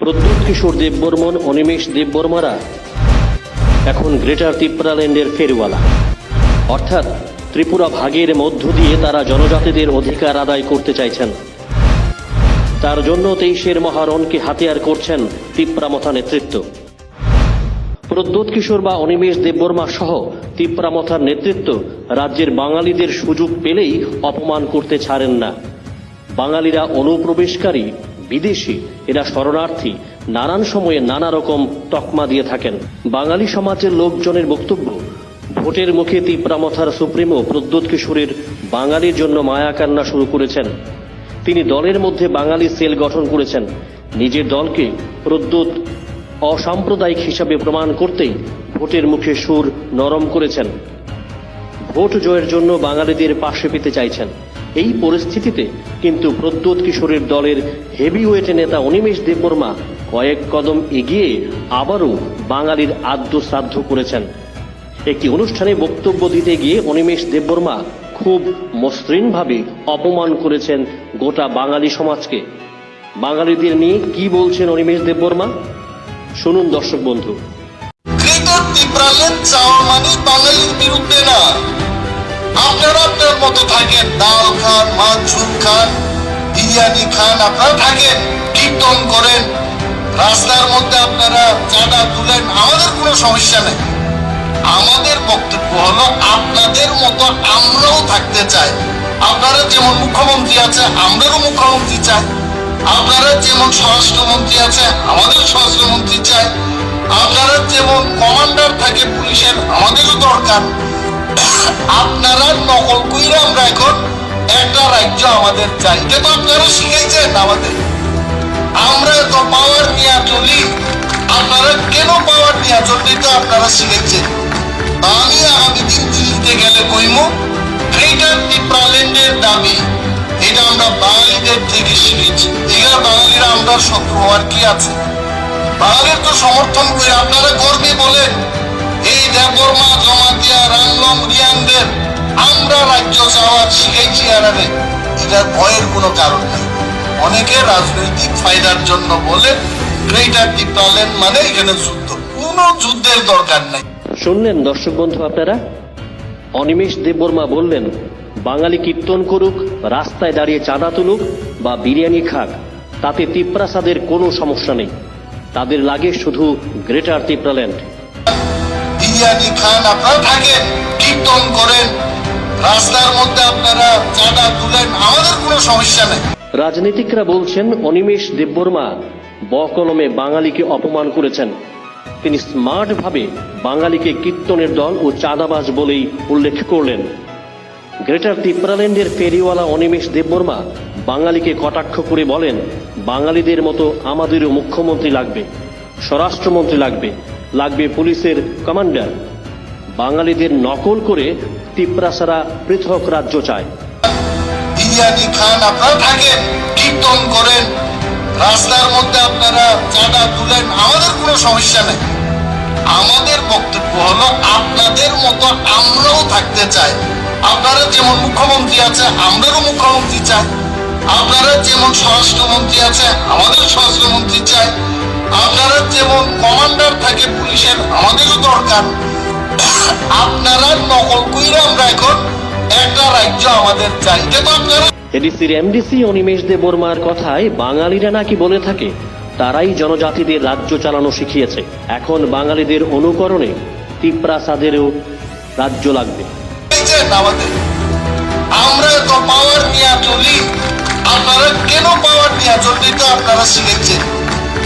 প্রদ্যুৎ কিশোর দেববর্মন অনিমেষ দেববর্মারা এখন গ্রেটার ত্রিপুরাল্যান্ডের ফেরওয়ালা। অর্থাৎ ত্রিপুরা ভাগের মধ্য দিয়ে তারা জনজাতিদের অধিকার আদায় করতে চাইছেন। তার জন্য তেইশের মহারণকে হাতিয়ার করছেন তিপ্রামথা নেতৃত্ব। প্রদ্যোৎ কিশোর বা অনিমেষ দেববর্মা সহ তিপ্রামথার নেতৃত্ব রাজ্যের বাঙালিদের সুযোগ পেলেই অপমান করতে ছাড়েন না। বাঙালিরা অনুপ্রবেশকারী বিদেশি, এরা শরণার্থী, নানান সময়ে নানা রকম তকমা দিয়ে থাকেন। বাঙালি সমাজের লোকজনের বক্তব্য, ভোটের মুখে তিপ্রামথার সুপ্রিমো প্রদ্যোৎ কিশোরের বাঙালির জন্য মায়া কান্না শুরু করেছেন। তিনি দলের মধ্যে বাঙালি সেল গঠন করেছেন। নিজের দলকে প্রদ্যোৎ অসাম্প্রদায়িক হিসাবে প্রমাণ করতেই ভোটের মুখে সুর নরম করেছেন। ভোট জয়ের জন্য বাঙালিদের পাশে পেতে চাইছেন। এই পরিস্থিতিতে কিন্তু প্রদ্যোৎ কিশোরের দলের হেভিওয়েট নেতা অনিমেষ দেববর্মা কয়েক কদম এগিয়ে আবারও বাঙালির আদ্য শ্রাদ্ধ করেছেন। একটি অনুষ্ঠানে বক্তব্য দিতে গিয়ে অনিমেষ দেববর্মা খুব মসৃণভাবে অপমান করেছেন গোটা বাঙালি সমাজকে। বাঙালিদের নিয়ে কি বলছেন অনিমেষ দেববর্মা? শুনুন দর্শক বন্ধু। বিরুদ্ধে না। আপনার মতো থাকেন ডাল খান ঝুল খান, বিরিয়ানি খান, আপনারা থাকেন, কীর্তন করেন, রাস্তার মধ্যে আপনারা চাঁদা তুলেন, আমাদের কোনো সমস্যা নেই। আমাদের বক্তব্য হলো, আপনাদের মতো আমরাও থাকতে চাই। আপনারা যেমন মুখ্যমন্ত্রী আছে আমরাও মুখ্যমন্ত্রী চাই। আপনারা যেমন স্বরাষ্ট্রমন্ত্রী আছে, আমাদের স্বরাষ্ট্রমন্ত্রী চাই। আপনারা যেমন কমান্ডার থাকে পুলিশের, আমাদেরও দরকার। আপনারা নকল কইরা আমরা এখন একটা রাজ্য আমাদের চাই এটা তো আপনারা শিখাইছেন আমাদের। আমরা তো পাওয়ার নিয়ে চলি, আপনারা কেন পাওয়ার নিয়ে চলতে তো আপনারা শিখেছেন আমি আগামী দিন দিল্লিতে গেলে কইম গ্রেটার ত্রিপুরাল্যান্ডের দাবি। এটা আমরা বাঙালিদের থেকে শিখেছি। এগুলো বাঙালিরা আমরা শত্রু হওয়ার কি আছে? বাঙালির তো সমর্থন করে। আপনারা গর্বে বলেন এই দেববর্মা জমাতিয়া রাংলং রিয়াংদের, আমরা রাজ্য চাওয়ার শিখেছি আরারে এটার ভয়ের কোনো কারণ নেই। অনেকে রাজনৈতিক ফায়দার জন্য বলে গ্রেটার ত্রিপুরাল্যান্ড মানে এখানে যুদ্ধ। কোনো যুদ্ধের দরকার নাই। শুনলেন দর্শক বন্ধু আপনারা? অনিমেষ দেববর্মা বললেন, বাঙালি কীর্তন করুক, রাস্তায় দাঁড়িয়ে চাঁদা তুলুক বা বিরিয়ানি খাক, তাতে তিপ্রাসাদের কোনো সমস্যা নেই। তাদের লাগে শুধু গ্রেটার তিপ্রাল্যান্ড বিরিয়ানি খান, আপনারা থাকেন, কীর্তন করেন, রাস্তার মধ্যে আপনারা চাঁদা তুলেন, আমাদের কোনো সমস্যা নেই। রাজনীতিকরা বলছেন, অনিমেষ দেববর্মা বকলমে বাঙালিকে অপমান করেছেন। তিনি স্মার্টভাবে বাঙালিকে কীর্তনের দল ও চাঁদাবাজ বলেই উল্লেখ করলেন। গ্রেটার তিপ্রাল্যান্ডের ফেরিওয়ালা অনিমেষ দেববর্মা বাঙালিকে কটাক্ষ করে বলেন, বাঙালিদের মতো আমাদেরও মুখ্যমন্ত্রী লাগবে, স্বরাষ্ট্রমন্ত্রী লাগবে লাগবে পুলিশের কমান্ডার। বাঙালিদের নকল করে তিপ্রাসারা পৃথক রাজ্য চায়। বিরিয়ানি খান, আপনারা থাকেন, কীর্তন করেন, রাস্তার মধ্যে আপনারা চাঁদা তুলেন, আমাদের কোনো সমস্যা নেই। আমাদের বক্তব্য হলো, আপনাদের মতো আমরাও থাকতে চাই। আপনারা যেমন মুখ্যমন্ত্রী আছে আমরাও মুখ্যমন্ত্রী চাই। আপনারা যেমন স্বরাষ্ট্রমন্ত্রী আছে, আমাদের স্বরাষ্ট্রমন্ত্রী চাই। আপনারা যেমন কমান্ডার থাকে পুলিশের আমাদেরও দরকার। আপনারা নকল কইরা আমরা এখন একটা রাজ্য আমাদের চাই। এটা তো আপনারা এডিসির এমডিসি অনিমেষ দে বর্মার কথায় বাঙালিরা নাকি বলে থাকে তারাই জনজাতিদের রাজ্য চালানো শিখিয়েছে। এখন বাঙালিদের অনুকরণে তিপ্রাসাদেরও রাজ্য লাগবে। আমরা তো পাওয়ার নিয়ে চলি আপনারা কেন পাওয়ার নিয়ে চলতে তো আপনারা শিখেছেন।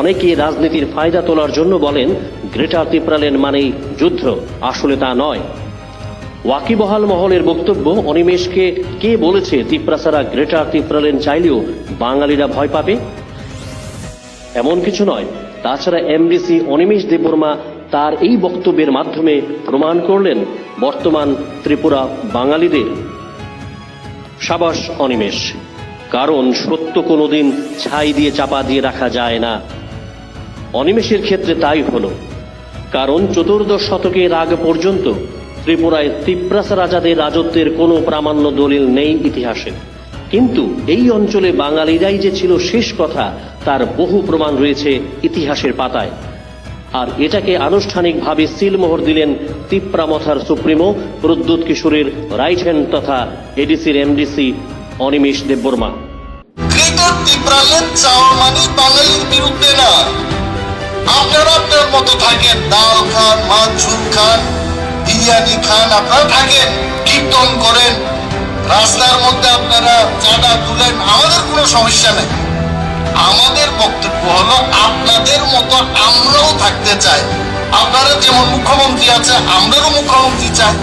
অনেকে রাজনীতির ফায়দা তোলার জন্য বলেন, গ্রেটার তিপ্রাল্যান্ড মানেই যুদ্ধ, আসলে তা নয়। ওয়াকিবহাল মহলের বক্তব্য অনিমেষকে কে বলেছে তিপ্রাসারা গ্রেটার তিপ্রাল্যান্ড চাইলেও বাঙালিরা ভয় পাবে? এমন কিছু নয়। তাছাড়া এমডিসি অনিমেষ দেববর্মা তার এই বক্তব্যের মাধ্যমে প্রমাণ করলেন বর্তমান ত্রিপুরা বাঙালিদের। সাবাস অনিমেষ, কারণ সত্য কোনোদিন ছাই দিয়ে চাপা দিয়ে রাখা যায় না। অনিমেষের ক্ষেত্রে তাই হল। কারণ চতুর্দশ শতকের আগ পর্যন্ত ত্রিপুরায় তিপ্রাস রাজাদের রাজত্বের কোনো প্রামাণ্য দলিল নেই ইতিহাসে। কিন্তু এই অঞ্চলে বাঙালিরাই যে ছিল শেষ কথা, তার বহু প্রমাণ রয়েছে ইতিহাসের পাতায়। আর এটাকে আনুষ্ঠানিকভাবে সিলমোহর দিলেন তিপ্রামথার সুপ্রিমো, প্রদ্যুৎ কিশোরের রাইট হ্যান্ড তথা এডিসির এমডিসি অনিমেষ দেববর্মা। মতো থাকেন ডাল খান ঝুল খান, বিরিয়ানি খান, আপনারা থাকেন, কীর্তন করেন, রাস্তার মধ্যে আপনারা চাঁদা তুলেন, আমাদের কোনো সমস্যা নেই। আমাদের বক্তব্য হলো, আপনাদের মতো আমরাও থাকতে চাই। আপনারা যেমন মুখ্যমন্ত্রী আছে আমরাও মুখ্যমন্ত্রী চাই।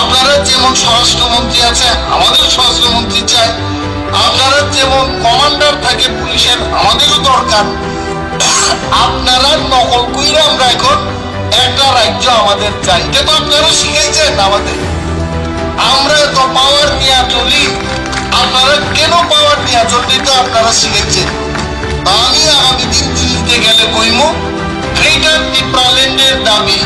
আপনারা যেমন স্বরাষ্ট্রমন্ত্রী আছে আমাদের স্বরাষ্ট্রমন্ত্রী চাই। আপনারা যেমন কমান্ডার থাকে পুলিশের, আমাদেরও দরকার। আপনারা নকল কইরা আমরা এখন একটা রাজ্য আমাদের চাই এটা তো আপনারা শিখাইছেন আমাদের। আমরা তো পাওয়ার নিয়ে চলি, আপনারা কেন পাওয়ার নিয়ে চলতে তো আপনারা শিখেছেন আমি আগামী দিন দিল্লিতে গেলে কইমু গ্রেটার টিপ্রাল্যান্ডের দাবি,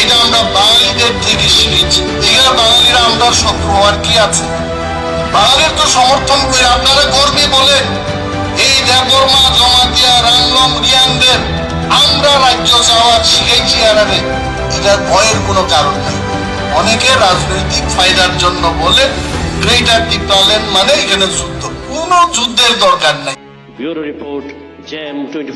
এটা আমরা বাঙালিদের থেকে শিখেছি। এগুলো বাঙালিরা আমরা শত্রু হওয়ার কি আছে? বাঙালির তো সমর্থন করে, আপনারা গর্বে বলেন এই দেববর্মা জমাতিয়া রাঙ্গম রিয়াংদের, আমরা রাজ্য চাওয়া শিখেছি আরারে এটার ভয়ের কোনো কারণ নেই। অনেকে রাজনৈতিক ফায়দার জন্য বলে গ্রেটার দিপালেন মানে এখানে যুদ্ধ। কোনো যুদ্ধের দরকার নাই। Bureau report jam twenty